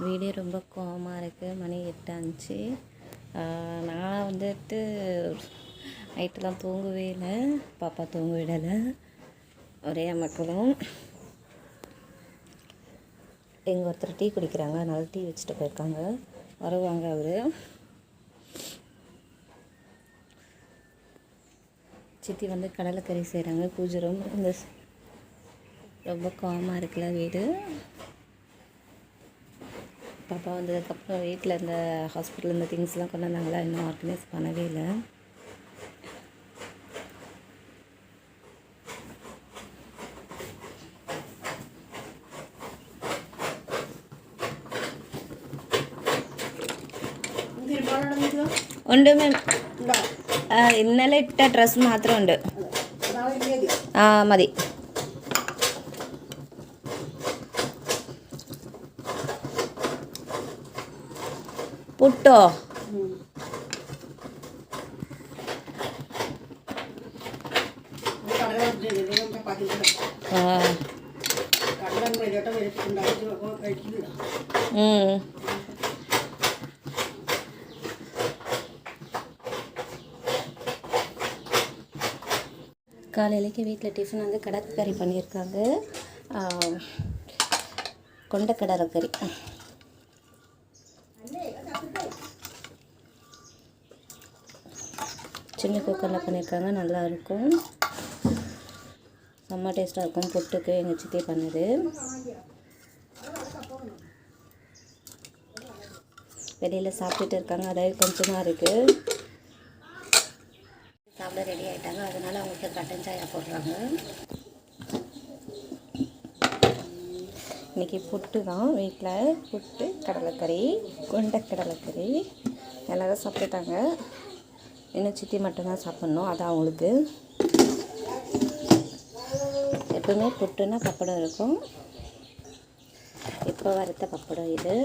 வீடே ரொம்ப கோவமாக இருக்குது மணி எட்டாச்சு நான் வந்துட்டு நைட்டெலாம் தூங்கவே இல்லை. பாப்பா தூங்க விடலை. ஒரே மக்களும் எங்கள் ஒருத்தர் டீ குடிக்கிறாங்க. அதனால டீ வச்சுட்டு போயிருக்காங்க. வருவாங்க அவர். சித்தி வந்து கடலைக்கறி செய்கிறாங்க பூஜை ரொம்ப இந்த ரொம்ப கோவமாக இருக்குல்ல வீடு. பாப்பா வந்ததுக்கப்புறம் வீட்டில் இந்த ஹாஸ்பிட்டலில் இந்த திங்ஸ்லாம் கொண்டு வந்தாங்களா இன்னும் ஆர்கனைஸ் பண்ணவே இல்லை ഉണ്ട് മാം ആ, ഇന്നലെ ഇട്ട ഡ്രസ്സ് മാത്രമുണ്ട് ആ മതി புட்டோ? காலையிலேக்கு வீட்டில் டிஃபன் வந்து கடற்கறி பண்ணியிருக்காங்க. கொண்ட கடற்கறி சின்ன குக்கரில் பண்ணியிருக்காங்க நல்லா இருக்கும் செம்ம டேஸ்ட்டாக இருக்கும் புட்டுக்கு எங்கள் சித்தி பண்ணது. வெளியில் சாப்பிட்டுட்டு இருக்காங்க அதாவது கொஞ்சமாக இருக்குது சாப்பிட ரெடி ஆகிட்டாங்க அதனால் அவங்களுக்கு கட்டன் சாயா போடுறாங்க. இன்னைக்கு புட்டு தான் வீட்டில் புட்டு கடலைக்கறி கொண்ட கடலைக்கறி. எல்லோரும் சாப்பிட்டுட்டாங்க. இன்னும் சித்தி மட்டும்தான் சாப்பிட்ணும் அது அவங்களுக்கு. எப்பவுமே புட்டுன்னா பப்படம் இருக்கும். இப்போ வறுத்த பப்படம் இது.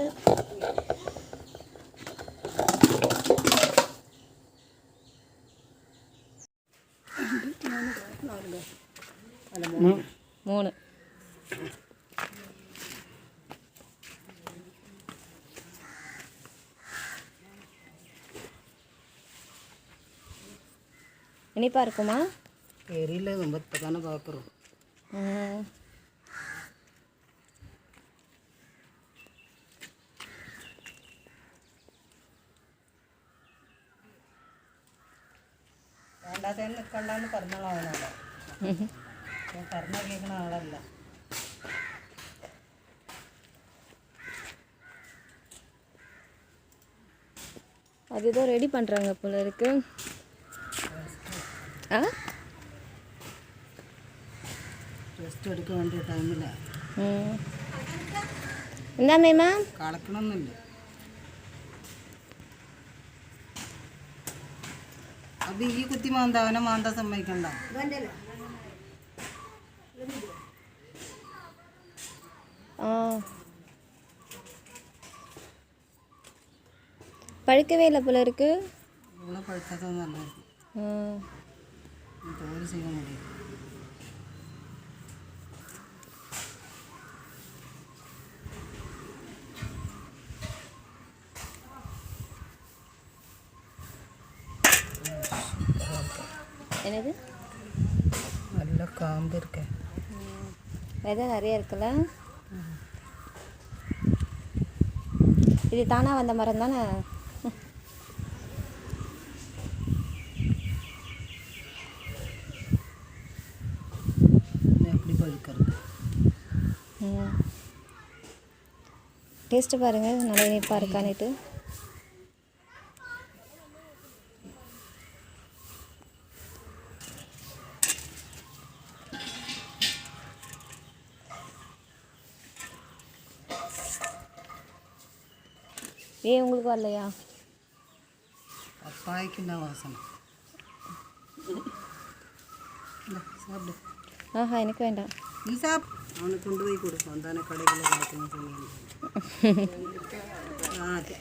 மூணு. இனிப்பா இருக்குமா தெரியல நம்ம இப்போ தானே பார்க்குறோம் ம். വേണ്ടാത്തതിന് നിൽക്കണ്ടെന്ന് പറഞ്ഞോളാവനോട് പറഞ്ഞ കേൾക്കണ ആളല്ല அது ஏதோ ரெடி பண்ணுறாங்க போல இருக்கு ஆ റെസ്റ്റ് എടുക്കാൻ വേണ്ടിയ ടൈമില്ല ம் എന്താ മേമ കളക്കണമെന്നില്ല അപ്പൊ ഈ കുത്തി മാന്ത അവനെ മാന്താൻ സമ്മതിക്കണ്ട ஆ பழுக்கவே இல்லை போல இருக்கு ഇവിടെ പഴുത്തത് നല്ലതായിരിക്കും ம் தோறு செய்ய முடியும் என்னது? நல்லா காம்பு இருக்கு. விதை நிறைய இருக்குல்ல? இது தானாக வந்த மரம் தானே வராமல் இருக்கிறது. டேஸ்ட்டு பாருங்கள் நல்லா இனிப்பாக இருக்கான்னுட்டு. ஏன் உங்களுக்கு வரலையா? பப்பாய்க்கு தான் வாசனை? சாப்பிடு. ആഹാ എനിക്ക് വേണ്ട. അവന് കൊണ്ടുപോയി കൊടുക്കും. എന്താണ് കടയിൽ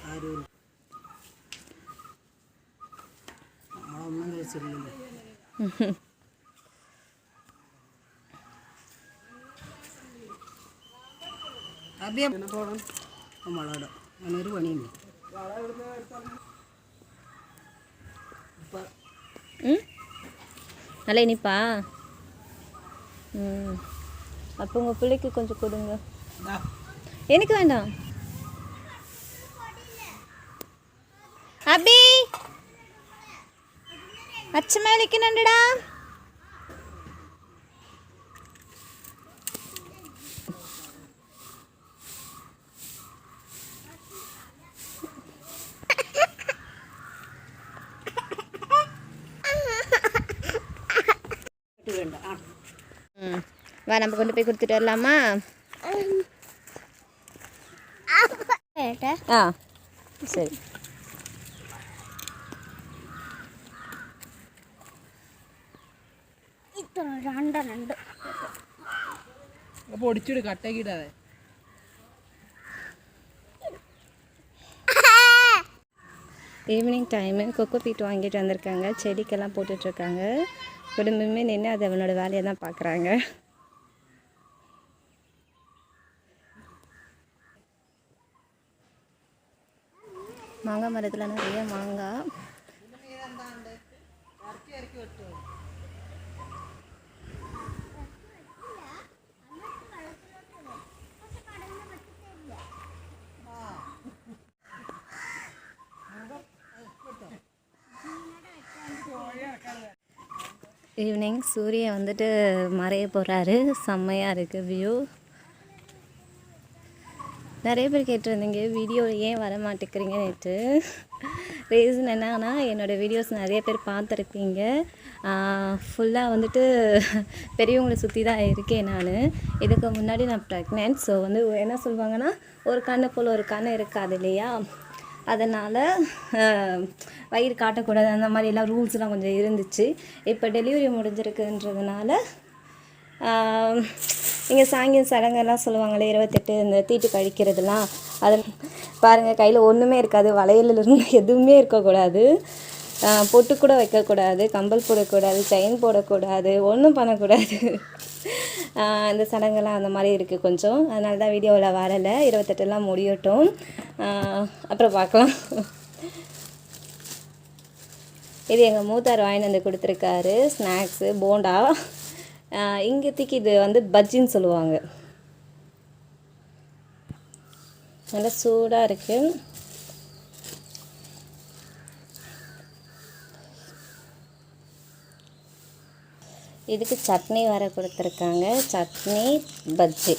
ആരും നമ്മളൊന്നും കഴിച്ചില്ലല്ലോ. അഭിയപ്പോളം വളമിടും അങ്ങനൊരു പണിയുണ്ട്. അല്ല ഇനിപ്പാ ம். அப்போ உங்கள் பிள்ளைக்கு கொஞ்சம் கொடுங்க. எனக்கு வேண்டாம். அபி! அச்சமா விளக்கணுண்டா வேண்டாம். ആ வா நம்ம கொண்டு போய் கொடுத்துட்டு வரலாமா ஆ சரி അപ്പോൾ ഒടിച്ചിട് കട്ടേക്ക് ഇടാതെ ஈவினிங் டைமு கொக்கோ பீட் வாங்கிட்டு வந்திருக்காங்க செடிக்கெல்லாம் போட்டுட்ருக்காங்க குடும்பமே நின்று அது அவனோட வேலையை தான் பார்க்குறாங்க மாங்காய் மரத்தில் நிறைய மாங்காய். ஈவினிங் சூரியன் வந்துட்டு மறைய போகிறாரு செம்மையாக இருக்குது வியூ நிறைய பேர் கேட்டிருந்தீங்க வீடியோ ஏன் வர மாட்டேங்கிறீங்க நேற்று ரீசன் என்னன்னா என்னோடய வீடியோஸ் நிறைய பேர் பார்த்துருப்பீங்க. ஃபுல்லாக வந்துட்டு பெரியவங்களை சுற்றி தான் இருக்கேன் நான். இதுக்கு முன்னாடி நான் ப்ரெக்னென்ட் ஸோ வந்து என்ன சொல்லுவாங்கன்னா ஒரு கண்ணு போல் ஒரு கண்ணு இருக்காது இல்லையா? அதனால் வயிறு காட்டக்கூடாது. அந்த மாதிரிலாம் ரூல்ஸ்லாம் கொஞ்சம் இருந்துச்சு. இப்போ டெலிவரி முடிஞ்சிருக்குன்றதுனால இங்கே சாங்கியம் சடங்கெல்லாம் சொல்லுவாங்களே இருபத்தெட்டு இந்த தீட்டு கழிக்கிறதுலாம். அது பாருங்கள் கையில் ஒன்றுமே இருக்காது வளையலிருந்து எதுவுமே இருக்கக்கூடாது. பொட்டு கூட வைக்கக்கூடாது கம்பல் போடக்கூடாது செயின் போடக்கூடாது ஒன்றும் பண்ணக்கூடாது. இந்த சடங்கெல்லாம் அந்த மாதிரி இருக்குது கொஞ்சம். அதனால தான் வீடியோவில் வரலை. இருபத்தெட்டுலாம் முடியட்டும். அப்புறம் பார்க்கலாம். இது எங்கள் மூத்தார் வாங்கிட்டு வந்து கொடுத்துருக்காரு. ஸ்நாக்ஸு போண்டா. இங்கத்திக்கு இது வந்து பஜ்ஜின்னு சொல்லுவாங்க. நல்லா சூடாக இருக்குது இதுக்கு சட்னி வர கொடுத்துருக்காங்க. சட்னி பஜ்ஜி.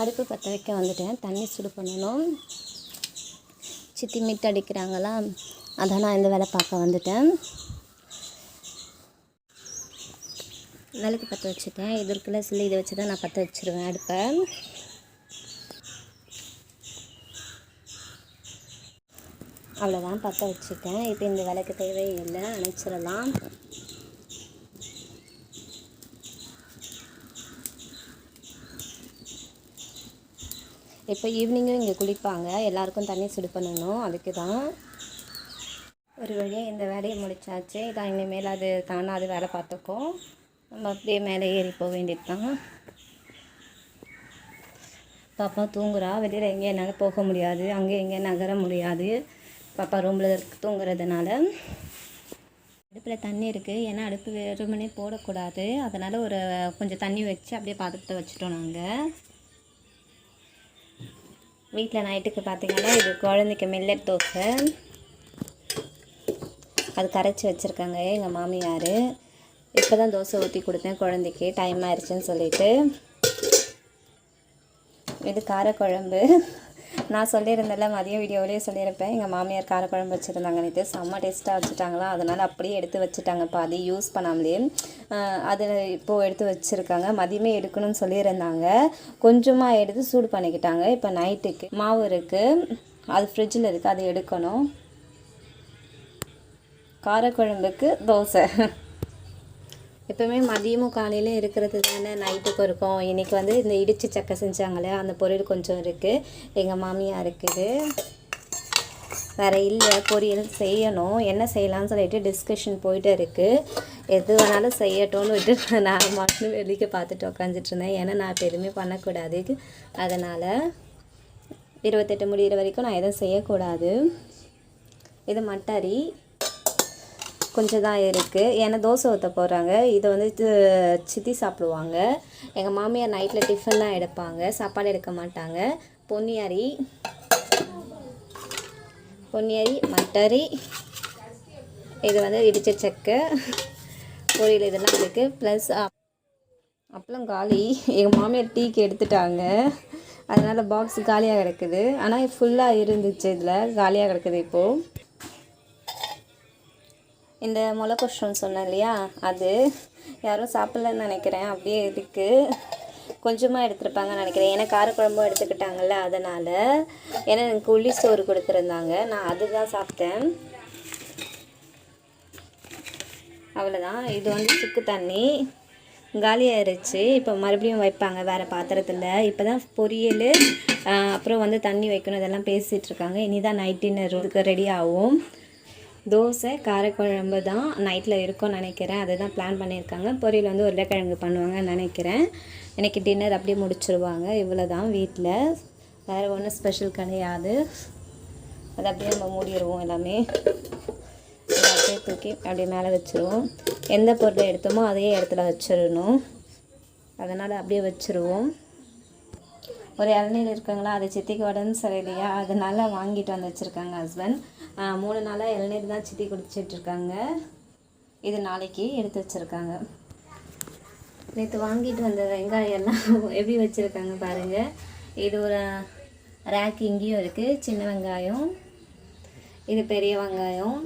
அடுப்பு பற்ற வைக்க வந்துட்டேன். தண்ணி சுடு பண்ணணும். சித்தி மிட் அடிக்கிறாங்களா? அதான் நான் இந்த வேலை பார்க்க வந்துட்டேன். விளக்கு பற்ற வச்சுட்டேன். இது இருக்குல்ல இதை வச்சு தான் நான் பற்ற வச்சுருவேன் அடுப்பை. அவ்வளோதான் பற்ற வச்சுட்டேன். இப்போ இந்த விளக்கு தேவையில்லை அணைச்சிடலாம். இப்போ ஈவினிங்கும் இங்கே குளிப்பாங்க. எல்லாருக்கும் தண்ணி சுடு பண்ணணும். அதுக்கு தான் ஒரு வழியாக இந்த வேலையை முடிச்சாச்சு. இதான் இனிமேல் அது தானாக அது வேலை பார்த்துக்கும். நம்ம அப்படியே மேலே ஏறி போக வேண்டியது தான் பாப்பா தூங்குறா. வெளியில் எங்கேயும் என்னால் போக முடியாது. அங்கே எங்கேயும் நகர முடியாது. பாப்பா ரூமில் தூங்குறதுனால. அடுப்பில் தண்ணி இருக்குது ஏன்னா அடுப்பு வெறுமனே போடக்கூடாது. அதனால் ஒரு கொஞ்சம் தண்ணி வச்சு அப்படியே பாத்திரத்தை வச்சுட்டோம் நாங்கள் வீட்டில் நைட்டுக்கு பார்த்தீங்கன்னா இது குழந்தைக்கு மில்லட் தோசை. அது கரைச்சி வச்சுருக்காங்க எங்கள் மாமியார். இப்போ தான் தோசை ஊற்றி கொடுத்தேன் குழந்தைக்கு. டைம் ஆயிடுச்சுன்னு சொல்லிட்டு. இது காரக்குழம்பு. நான் சொல்லியிருந்தேன்ல மதிய வீடியோவிலேயே சொல்லியிருப்பேன். எங்கள் மாமியார் காரக்குழம்பு வச்சுருந்தாங்க நேற்று செம்ம டேஸ்ட்டாக வச்சுட்டாங்களா. அதனால் அப்படியே எடுத்து வச்சுட்டாங்க பாதி. யூஸ் பண்ணாமலே. ஆஹ் அது இப்போது எடுத்து வச்சுருக்காங்க. மதியமே எடுக்கணும்னு சொல்லியிருந்தாங்க. கொஞ்சமாக எடுத்து சூடு பண்ணிக்கிட்டாங்க. இப்போ நைட்டுக்கு மாவு இருக்குது அது ஃப்ரிட்ஜில் இருக்குது அது எடுக்கணும். காரக்குழம்புக்கு தோசை. எப்பவுமே மதியமும் காலையிலும் இருக்கிறது தானே நைட்டுக்கு இருக்கும். இன்றைக்கி வந்து இந்த இடித்து சக்கை செஞ்சாங்களே அந்த பொரியல் கொஞ்சம் இருக்குது எங்கள் மாமியார் இருக்குது வேறு இல்லை பொரியல் செய்யணும். என்ன செய்யலாம்னு சொல்லிட்டு டிஸ்கஷன் போயிட்டு இருக்குது எது வேணாலும் செய்யட்டும்னு விட்டு நான் மட்டும் வெளியே பார்த்துட்டு உட்காந்துட்டு இருந்தேன். ஏன்னா நான் இப்போ எதுவுமே பண்ணக்கூடாது. அதனால் இருபத்தெட்டு முடிகிற வரைக்கும் நான் எதுவும் செய்யக்கூடாது. இது மட்டரி. கொஞ்சம் தான் இருக்குது ஏன்னா தோசை ஊற்ற போகிறாங்க இதை வந்து சித்தி சாப்பிடுவாங்க. எங்கள் மாமியார் நைட்டில் டிஃபன் தான் எடுப்பாங்க. சாப்பாடு எடுக்க மாட்டாங்க. பொன்னியாரி பொன்னியாரி மட்டரி இது வந்து இடிச்ச சக்கை பொரியல் இதெல்லாம் இருக்குது ப்ளஸ் அப்பளம் காலி. எங்கள் மாமியார் டீக்கு எடுத்துட்டாங்க. அதனால் பாக்ஸ் காலியாக கிடக்குது. ஆனால் ஃபுல்லாக இருந்துச்சு இதில். காலியாக கிடக்குது இப்போது இந்த முளை கொஷ்டம் சொன்னேன் இல்லையா? அது யாரும் சாப்பிட்லன்னு நினைக்கிறேன். அப்படியே இருக்குது கொஞ்சமாக எடுத்துருப்பாங்கன்னு நினைக்கிறேன். ஏன்னா காரக்குழம்பும் எடுத்துக்கிட்டாங்கல்ல அதனால். ஏன்னா எனக்கு உள்ளி சோறு கொடுத்துருந்தாங்க. நான் அதுதான் சாப்பிட்டேன். அவ்வளோதான் இது வந்து சுக்கு தண்ணி. காலியாயிருச்சு இப்போ மறுபடியும் வைப்பாங்க வேறு பாத்திரத்தில். இப்போ தான் பொரியல் அப்புறம் வந்து தண்ணி வைக்கணும். இதெல்லாம் பேசிகிட்டு இருக்காங்க. இனி தான் நைட் டின்னர் ரெடி ஆகும். தோசை காரக்குழம்பு தான் நைட்டில் இருக்கும்னு நினைக்கிறேன். அதை தான் பிளான் பண்ணியிருக்காங்க. பொரியல் வந்து உருளைக்கிழங்கு பண்ணுவாங்கன்னு நினைக்கிறேன். எனக்கு டின்னர் அப்படியே முடிச்சிருவாங்க. இவ்வளோ தான் வீட்டில் வேறு ஒன்றும் ஸ்பெஷல் கிடையாது. அதை அப்படியே நம்ம மூடிடுவோம் எல்லாமே. அப்படியே தூக்கி அப்படியே மேலே வச்சுருவோம். எந்த பொருளை எடுத்தோமோ அதே இடத்துல வச்சிடணும். அதனால் அப்படியே வச்சுருவோம். ஒரு இளநீர் இருக்குங்களா? அது சித்திக்கு உடம்பு சரியில்லையா? அதனால வாங்கிட்டு வந்து வச்சுருக்காங்க ஹஸ்பண்ட் மூணு நாளாக இளநீர் தான் சித்தி குடிச்சிட்ருக்காங்க இது நாளைக்கு எடுத்து வச்சுருக்காங்க. நேற்று வாங்கிட்டு வந்த வெங்காயம் எல்லாம் எப்படி வச்சுருக்காங்க பாருங்கள் இது ஒரு ரேக் இங்கேயும் இருக்குது சின்ன வெங்காயம். இது பெரிய வெங்காயம்.